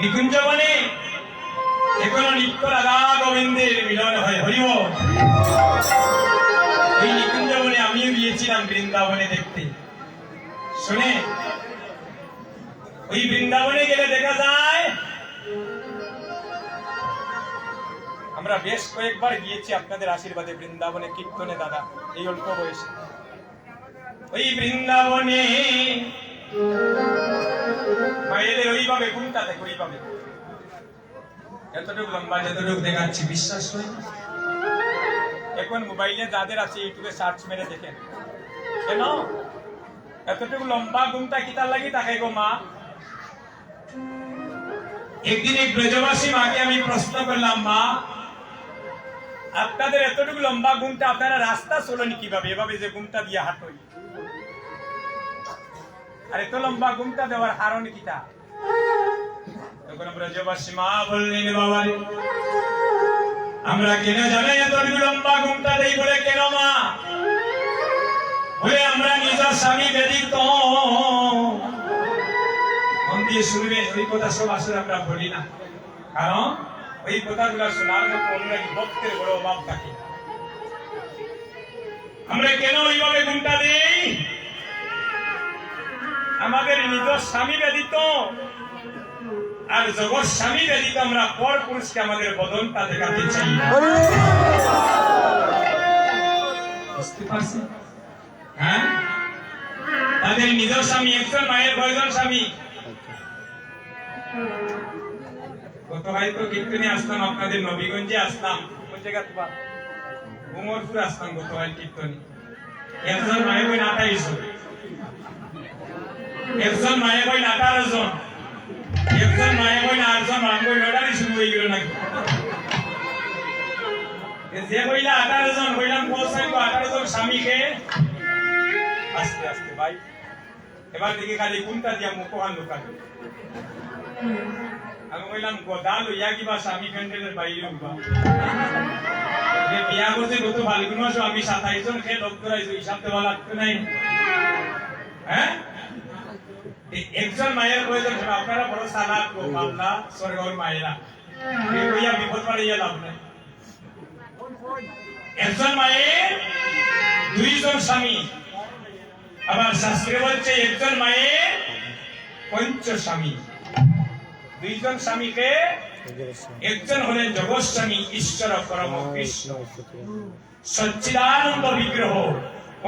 নিকুঞ্জ বনে এখনও নিত্য রাধা গোবিন্দের মিলন হয় হরিব এই নিকুঞ্জ বনে আমিও গিয়েছিলাম বৃন্দাবনে দেখতে। শুনে? ওই বৃন্দাবনে গেলে দেখা যায়, আমরা বেশ কয়েকবার গিয়েছি আপনাদের আশীর্বাদে বৃন্দাবনে কীর্তনে, দাদা, এই অল্প বয়সে। ওই বৃন্দাবনে এতটুকু লম্বা লাগি তাকে গো মা? একদিন এক ব্রজবাসী মাকে আমি প্রশ্ন করলাম, মা, আপনাদের এতটুকু লম্বা ঘুমটা আপনারা রাস্তা চলেন কীভাবে? এভাবে যে ঘুমটা দিয়ে হাঁটোই। আর এত লম্বা ঘুমটা দেওয়ার কারণ কিটা তখন ব্রজবাসী মা বললেন বাবা আমরা কেন জানাই এতটুকু লম্বা ঘুমটা দেই বলে কেন মা? বলে আমরা নিজের স্বামী ব্যতীত। মন দিয়ে শুনবে ওই কথা সব আসলে আমরা বলি না। কারণ ওই কথাগুলো শোনার মতো অনুরাগী ভক্তের বড় অভাব থাকে। আমরা কেন ওইভাবে ঘুমটা দেই? আমাদের নিজের স্বামী ব্যতীত আর জগৎ স্বামী ব্যতীত আমরা পর পুরুষকে আমাদের বদনটা দেখাতে চাই। হ্যাঁ? তাদের নিজের স্বামী, একজন মায়ের কয়জন স্বামী? গত হয়তো কীর্তনে আসতাম, আপনাদের নবীগঞ্জে আসতাম। কোন জায়গা তোমার উমরপুর আসতাম গত হয় কীর্তনে। একজন মায়ের বই আঠাইশ একজন মায়ের বই আঠারো জন। একজন মায়ের বই আটজন মান বই লটারি শুরু হয়ে গেল নাকি? যে কইলা আঠারো জন, কইলাম পৌঁছাইব আঠারো জন স্বামীকে আস্তে আস্তে, ভাই। এবার দেখি খালি কোনটা দিয়া মুখ হান দোকান আমি কইলাম, গদা লইয়া কিবা স্বামী প্যান্ডেলের বাইরে উঠবা। যে বিয়া করছে কত ফাল্গুন মাস আমি সাতাইশ জন খেয়ে লোক করাইছো, হিসাব দেওয়া লাগতো নাই। হ্যাঁ? একজন মায়ের প্রয়োজন ছিল আপনারা বড় সালাদ মামলা স্বর্গর মায়েরা। কইয়া বিপদ পাড়িয়া লাভ নাই একজন মায়ের দুইজন স্বামী। আবার শাস্ত্রে বলছে একজন মায়ের পঞ্চ স্বামী। দুইজন স্বামীকে একজন হলেন জগৎ স্বামী ঈশ্বর পরম কৃষ্ণ। সচ্চিদানন্দ বিগ্রহ।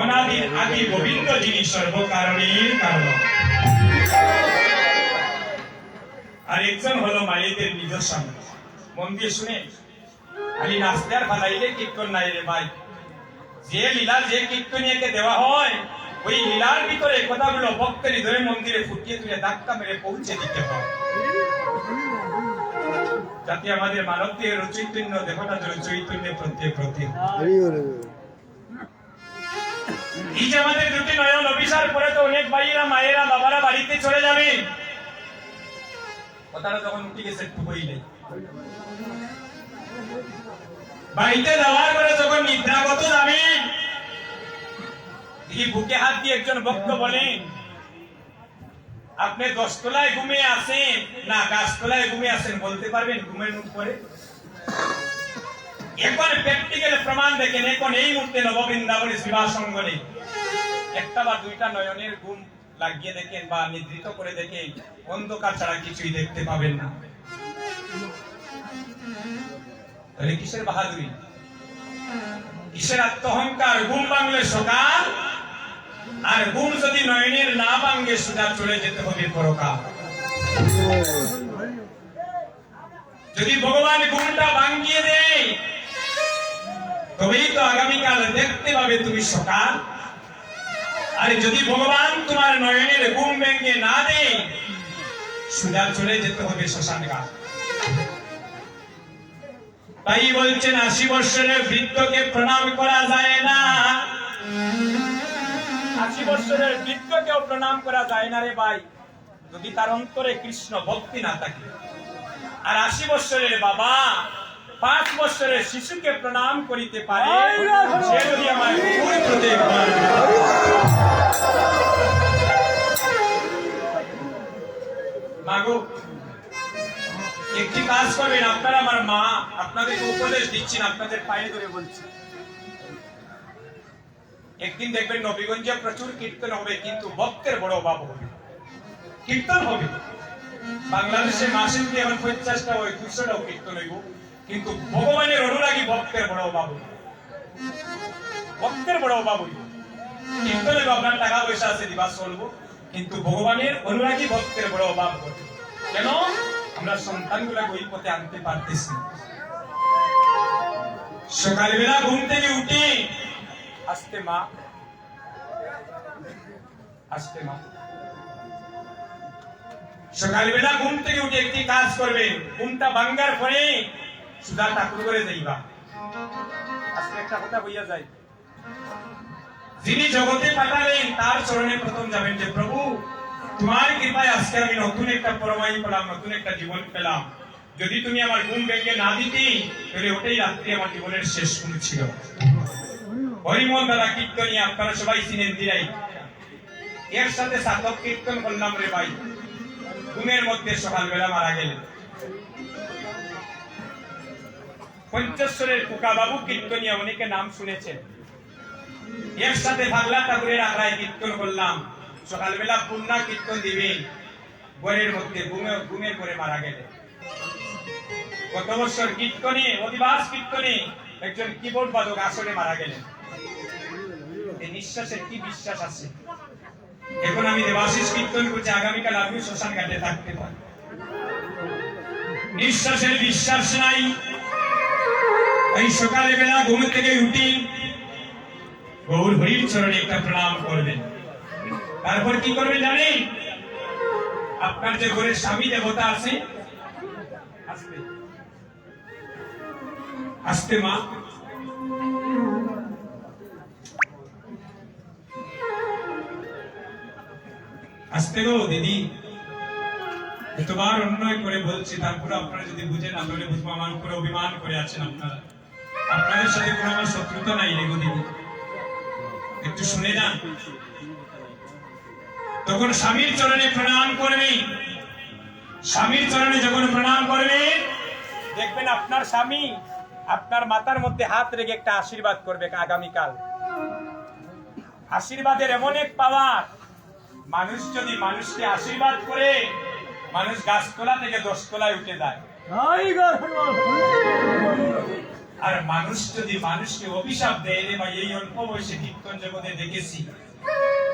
অনাদির আদি গোবিন্দ যিনি সর্বকারণের কারণ। আর একজন হলো মায়েদের নিজ স্বামী মন দিয়ে শুনে খালি নাচতে আর ফালাইলে কীর্তন নাই রে ভাই। যে লীলা যে কীর্তনীয়কে দেওয়া হয় ওই লীলার ভিতরে কথাগুলো ভক্তের হৃদয় মন্দিরে ফুটিয়ে তুলে ধাক্কা মেরে পৌঁছে দিতে হয়। যাতে আমাদের মানবদের চৈতন্য দেহটা যেন চৈতন্য প্রত্যেক প্রতি এই যে আমাদের দুটি নয়ন অভিসার করে তো অনেক ভাইয়েরা মায়েরা বাবারা বাড়িতে চলে যাবে। কথাটা যখন উঠে গেছে একটু বইলে বাড়িতে যাওয়ার পরে যখন নিদ্রাগত বুকে হাত দিয়ে একজন ভক্ত বলেন আপনি দশতলায় ঘুমিয়ে আছেন? না, গাছতলায় ঘুমিয়ে আছেন। বলতে পারবেন ঘুমের মুখ করে এখন প্র্যাকটিক্যাল প্রমাণ দেখেন এখন এই মুহূর্তে নববৃন্দাবনে বিবাহ সঙ্গনে একটা বা দুইটা নয়নের ঘুম লাগিয়ে দেখেন বা নিদ্রিত করে দেখেন, অন্ধকার ছাড়া কিছুই দেখতে পাবেন না। কিসের বাহাদুরি? কিসের আত্মহংকার? ঘুম ভাঙলে সকাল, আর ঘুম যদি নয়নের না ভাঙ্গে সোজা চলে যেতে হবে পরকাল। যদি ভগবান ঘুমটা ভাঙ্গিয়ে দেয়, তবেই তো আগামীকাল দেখতে পাবে তুমি সকাল। আর যদি ভগবান তোমার নয়নের ঘুম ভেঙে না দেয় সোজা চলে যেতে হবে শ্মশান ঘাট। তাই বলছেন আশি বৎসরের বৃদ্ধকে প্রণাম করা যায় না। আশি বৎসরের বৃদ্ধকেও প্রণাম করা যায় না রে ভাই। যদি তার অন্তরে কৃষ্ণ ভক্তি না থাকে। আর আশি বৎসরের বাবা পাঁচ বৎসরের শিশুকে প্রণাম করিতে পারে সে যদি আমার মা আপনাদেরকে উপদেশ দিচ্ছেন আপনাদের পায়ে ধরে বলছি। একদিন দেখবেন নবীগঞ্জে প্রচুর কীর্তন হবে, কিন্তু ভক্তের বড় অভাব হবে। কীর্তন হবে। বাংলাদেশে মাসে পঞ্চাশটা হয়, দুশোটাও কীর্তন হইব, কিন্তু ভগবানের অনুরাগী ভক্তের বড় অভাব হইব ভক্তের বড় অভাব হইব কীর্তন হইব আপনার টাকা পয়সা আছে দিবা কিন্তু ভগবানের অনুরাগী ভক্তের বড় অভাব ঘটে কেন? আমরা সন্তানগুলা ওই পথে আনতে পারতেছি না। সকালবেলা ঘুম থেকে উঠি আসতে মা। আসতে মা। সকালবেলা ঘুম থেকে উঠে একটি কাজ করবে। ঘুমটা ভাঙ্গার পরে সুধা ঠাকুর করে যাইবা আজকে একটা কথা বইয়া যায় যিনি জগতে পাঠালেন, তার চরণে প্রথম যাবেন যে, প্রভু, তোমার কৃপায় আজকে আমি নতুন একটা পরমাই পেলাম, নতুন একটা জীবন পেলাম। যদি তুমি আমার ঘুম ভেঙে না দিতি, তাহলে ওটাই রাত্রি আমার জীবনের শেষ গুণ ছিল। হরিমল দাদা কীর্তনী আপনারা সবাই চিনেন দিরাই এর সাথে সাধক কীর্তন করলাম রে ভাই। ঘুমের মধ্যে সকালবেলা মারা গেলেন। পঞ্চেশ্বরের কুকাবাবু কীর্তনিয়া অনেকে নাম শুনেছেন। এর সাথে বাংলা ঠাকুরের আগ্রায় কীর্তন করলাম। সকালবেলা পূর্ণা কীর্তন দিবেন। ঘরের মধ্যে ঘুমে ঘুমের করে মারা গেলেন। গত বছর কীর্তনে, অধিবাস কীর্তনে, একজন কিবোর্ড বাদক আসরে মারা গেলেন। এই নিঃশ্বাসের কি বিশ্বাস আছে? এখন আমি দেবাশিস কীর্তন করছি, আগামীকাল আমি শ্মশান ঘাটে থাকতে পারি। নিঃশ্বাসের বিশ্বাস নাই। এই সকালে বেলা ঘুম থেকে উঠি, গৌর হরির চরণে একটা প্রণাম করবেন। তারপর কি করবেন জানেন? আপনার যে ঘরে স্বামী দেবতা আছে আসতে মা। আসতে গো দিদি। এতবার অন্যায় করে বলছি, তারপরে আপনারা যদি বুঝেন তাহলে বুঝব, আমার উপরে অভিমান করে আছেন আপনারা। আপনাদের সাথে কোনো আমার শত্রুতা নাই রে গো দিদি। একটু শুনে যান। তখন স্বামীর চরণে প্রণাম করবে স্বামীর চরণে যখন প্রণাম করবে দেখবেন আপনার স্বামী আপনার মাথার মধ্যে হাত রেখে একটা আশীর্বাদ করবে আগামীকাল। আশীর্বাদের এমন এক পাওয়ার মানুষ যদি মানুষকে আশীর্বাদ করে মানুষ গাছতলা থেকে দশতলায় উঠে যায়। আর মানুষ যদি মানুষকে অভিশাপ দেয় রে ভাই এই অল্প বয়সে কীর্তন জগতে দেখেছি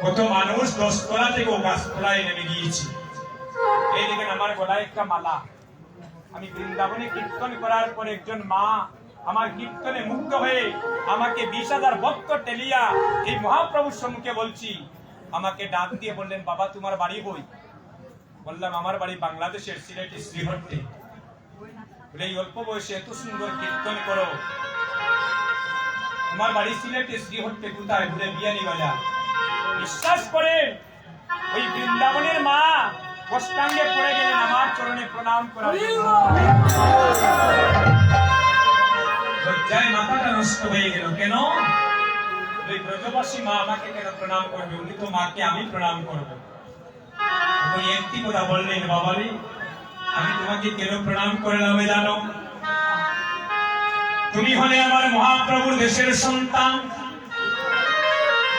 কত মানুষ দশতলা থেকে গাছতলায় নেমে গিয়েছে। এই দেখেন আমার গলায় একটা মালা। আমি বৃন্দাবনে কীর্তন করার পর একজন মা আমার কীর্তনে মুগ্ধ হয়ে আমাকে বিশ হাজার ভক্ত টেলিয়া এই মহাপ্রভুর সম্মুখে বলছি, আমাকে ডাক দিয়ে বললেন, বাবা, তোমার বাড়ি বই বললাম, আমার বাড়ি বাংলাদেশের সিলেটি শ্রীহট্টে। এই অল্প বয়সে এত সুন্দর কীর্তন করো। তোমার বাড়ি সিলেটে শ্রীহট্টে কোথায়? ঘুরে বিয়ানি বাজার বিশ্বাস করেন, ওই বৃন্দাবনের মা কষ্টাঙ্গে পড়ে গেলেন আমার চরণে প্রণাম করার। লজ্জায় মাথাটা নষ্ট হয়ে গেল। কেন? ওই ব্রজবাসী মা আমাকে কেন প্রণাম করবে? উনি তো মাকে আমি প্রণাম করব। একটি কথা বললেন বাবারে আমি তোমাকে কেন প্রণাম করলাম জানো? তুমি হলে আমার মহাপ্রভুর দেশের সন্তান।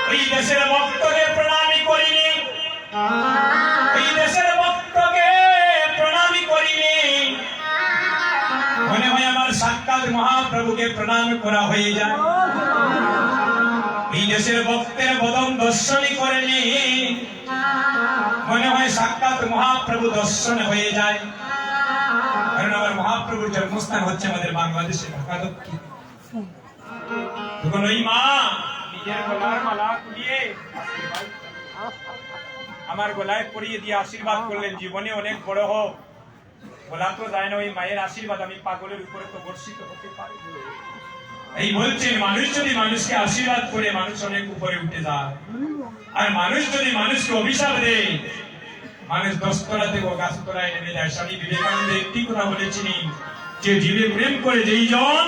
ওই দেশের প্রণামী মহাপ্রভুকে প্রণাম করা হয়ে যায়। এই দেশের ভক্তের বদন দর্শনই করেনি মনে হয় সাক্ষাৎ মহাপ্রভু দর্শন হয়ে যায়। কারণ আমার মহাপ্রভুর জন্মস্থান হচ্ছে আমাদের বাংলাদেশে, ঢাকা দক্ষিণ। তখন ওই মা, নিজের গলার মালা খুলিয়ে আমার গলায় পরিয়ে দিয়ে আশীর্বাদ করলেন, জীবনে অনেক বড় হোক। তো যায় না, ওই মায়ের আশীর্বাদ আমি পাগলের উপরে তো বর্ষিত হতে পারি। এই বলছেন মানুষ যদি মানুষকে আশীর্বাদ করে, মানুষ অনেক উপরে উঠে যায়। আর মানুষ যদি মানুষকে অভিশাপ দেয়, মানুষ দশতলা থেকে গাছতলায় নেমে যায়। স্বামী বিবেকানন্দ একটি কথা বলেছিলেন, যে জীবে প্রেম করে যেই জন